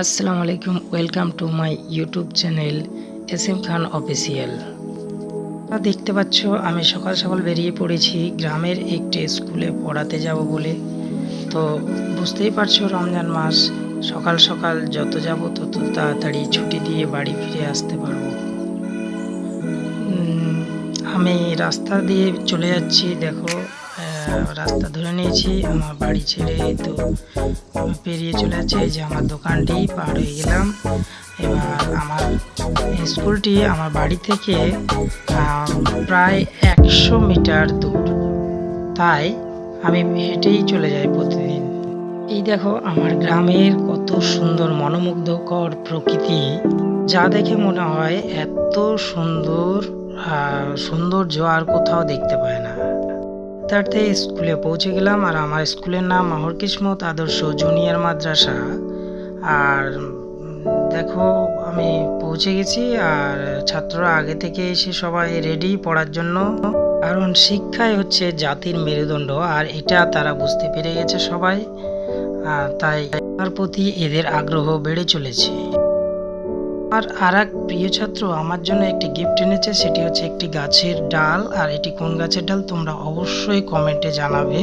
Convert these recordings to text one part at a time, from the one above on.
আসসালামু আলাইকুম welcome to my YouTube channel S M Khan official. দেখতে পাচ্ছ, আমি সকাল সকাল বেরিয়ে পড়েছি, গ্রামের একটি স্কুলে পড়াতে যাব বলে। তো বুঝতেই পারছ, রমজান মাস, সকাল সকাল যত যাব তত তাড়াতাড়ি ছুটি দিয়ে বাড়ি ফিরে আসতে পারব। আমি রাস্তা দিয়ে চলে যাচ্ছি, দেখো। রাস্তা ধরে নিয়েছি, আমার বাড়ি ছেড়ে তো পেরিয়ে চলে যাচ্ছে। যে আমার দোকানটি পার হয়ে গেলাম। এবার আমার স্কুলটি আমার বাড়ি থেকে প্রায় একশো মিটার দূর। তাই আমি হেঁটেই চলে যাই প্রতিদিন। এই দেখো, আমার গ্রামের কত সুন্দর মনোমুগ্ধকর প্রকৃতি। যা দেখে মনে হয় এত সুন্দর সৌন্দর্য আর কোথাও দেখতে পায় না। তারতে স্কুলে পৌঁছে গেলাম আর আমার স্কুলের নাম মাহর কিসমত আদর্শ জুনিয়র মাদ্রাসা। আর দেখো, আমি পৌঁছে গেছি আর ছাত্ররা আগে থেকে এসে সবাই রেডি পড়ার জন্য। কারণ শিক্ষাই হচ্ছে জাতির মেরুদণ্ড আর এটা তারা বুঝতে পেরে গেছে সবাই। আর তাই তার প্রতি এদের আগ্রহ বেড়ে চলেছে। আর আর এক প্রিয় ছাত্র আমার জন্য একটি গিফট এনেছে, সেটি হচ্ছে একটি গাছের ডাল। আর এটি কোন গাছের ডাল তোমরা অবশ্যই কমেন্টে জানাবে।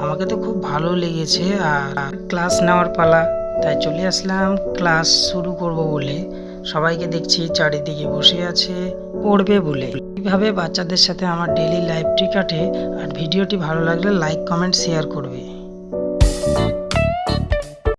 আমাকে তো খুব ভালো লেগেছে। আর ক্লাস নেওয়ার পালা, তাই চলে আসলাম। ক্লাস শুরু করব বলে। সবাইকে দেখছি চারিদিকে বসে আছে, পড়বে বলে। এইভাবে বাচ্চাদের সাথে আমার ডেলি লাইফটি কাটে। আর ভিডিওটি ভালো লাগলে লাইক কমেন্ট শেয়ার করবে।